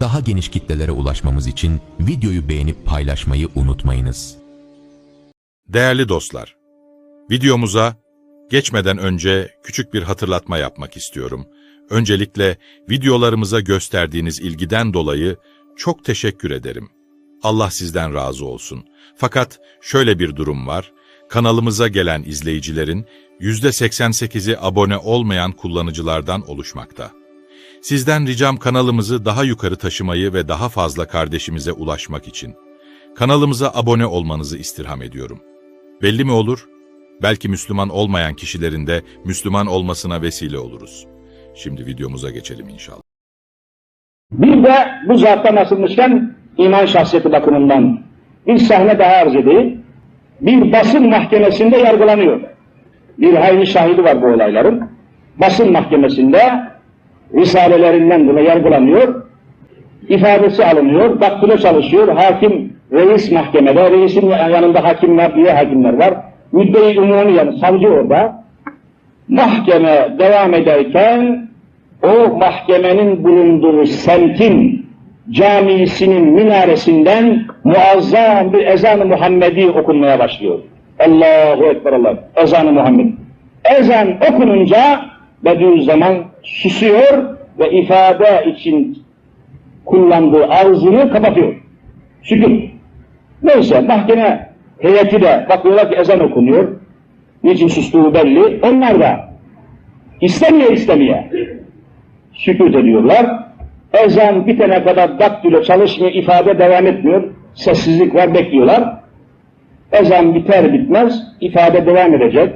Daha geniş kitlelere ulaşmamız için videoyu beğenip paylaşmayı unutmayınız. Değerli dostlar, videomuza geçmeden önce küçük bir hatırlatma yapmak istiyorum. Öncelikle videolarımıza gösterdiğiniz ilgiden dolayı çok teşekkür ederim. Allah sizden razı olsun. Fakat şöyle bir durum var. Kanalımıza gelen izleyicilerin %88'i abone olmayan kullanıcılardan oluşmakta. Sizden ricam kanalımızı daha yukarı taşımayı ve daha fazla kardeşimize ulaşmak için. Kanalımıza abone olmanızı istirham ediyorum. Belli mi olur? Belki Müslüman olmayan kişilerin de Müslüman olmasına vesile oluruz. Şimdi videomuza geçelim inşallah. Bir de bu zattan asılmışken iman şahsiyeti bakımından bir sahne daha arz edeyim. Bir basın mahkemesinde yargılanıyor. Bir hayli şahidi var bu olayların. Basın mahkemesinde risalelerinden dolayı yargılanıyor. İfadesi alınıyor, daktilo çalışıyor. Hakim, reis mahkemede, reisin yanında hakimler, üye hakimler var. Müdde-i umumi yani savcı orada. Mahkeme devam ederken o mahkemenin bulunduğu semtin camisinin minaresinden muazzam bir ezan-ı Muhammedi okunmaya başlıyor. Allahu Ekber Allah. Ezan-ı Muhammed. Ezan okununca Bediüzzaman susuyor ve ifade için kullandığı ağzını kapatıyor. Sükut. Neyse mahkeme heyeti de bakıyorlar ki ezan okunuyor. Niçin sustuğu belli. Onlar da istemeye istemeye sükut ediyorlar. Ezan bitene kadar daktilo çalışmıyor, ifade devam etmiyor. Sessizlik var, bekliyorlar. Ezan biter bitmez, ifade devam edecek.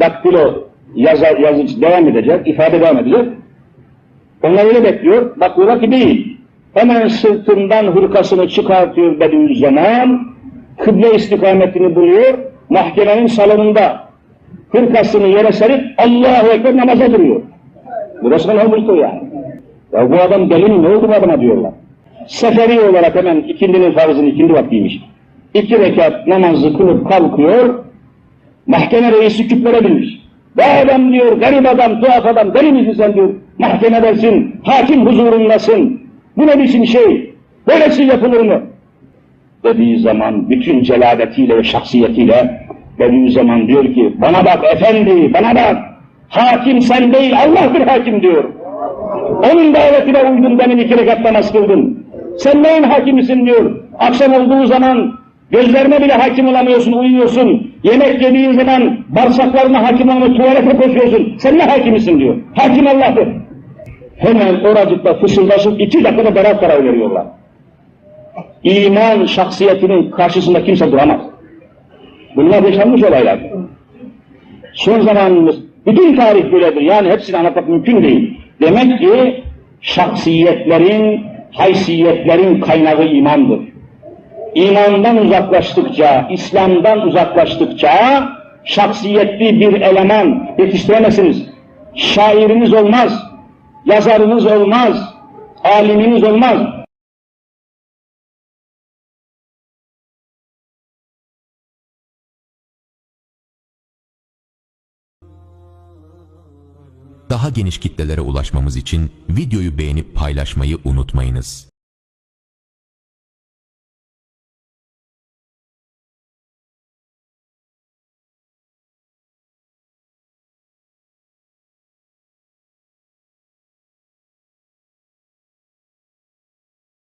Daktilo yazı, yazı devam edecek, ifade devam edecek. Onlar öyle bekliyor, bakıyorlar ki değil. Hemen sırtından hırkasını çıkartıyor Bediüzzaman, kıble istikametini buluyor, mahkemenin salonunda hırkasını yere serip Allahu Ekber namaza duruyor. Burası ne olmuştu yani? Ya bu adam deli mi? Ne oldu bu adama diyorlar. Seferi olarak hemen ikindinin farzını ikindi vaktiymiş. İki rekat namazı kılıp kalkıyor. Mahkeme reisi küplere binmiş. Bu adam diyor, garip adam, tuhaf adam, deli misin sen diyor. Mahkemedesin, hakim huzurundasın. Bu ne biçim şey? Böylesi yapılır mı? Dediği zaman bütün celaletiyle ve şahsiyetiyle dediği zaman diyor ki bana bak efendi, bana bak. Hakim sen değil, Allah bir hakim diyor. Onun davetine uydun benim iki rekat namaz kıldın. Sen neyin hakimisin diyor. Akşam olduğu zaman gözlerine bile hakim olamıyorsun, uyuyorsun. Yemek yediğin zaman bağırsaklarına hakim olamıyor, tuvalete koşuyorsun. Sen ne hakimisin diyor. Hakim Allah'tır. Hemen oracıkta fısıldaşıp iki dakikada beraat karar veriyorlar. İman şahsiyetinin karşısında kimse duramaz. Bunlar yaşanmış olaylar. Son zamanımız, bütün tarih böyledir. Yani hepsini anlatmak mümkün değil. Demek ki şahsiyetlerin, haysiyetlerin kaynağı imandır. İmandan uzaklaştıkça, İslam'dan uzaklaştıkça şahsiyetli bir eleman yetiştiremezsiniz. Şairiniz olmaz, yazarınız olmaz, aliminiz olmaz. Daha geniş kitlelere ulaşmamız için videoyu beğenip paylaşmayı unutmayınız.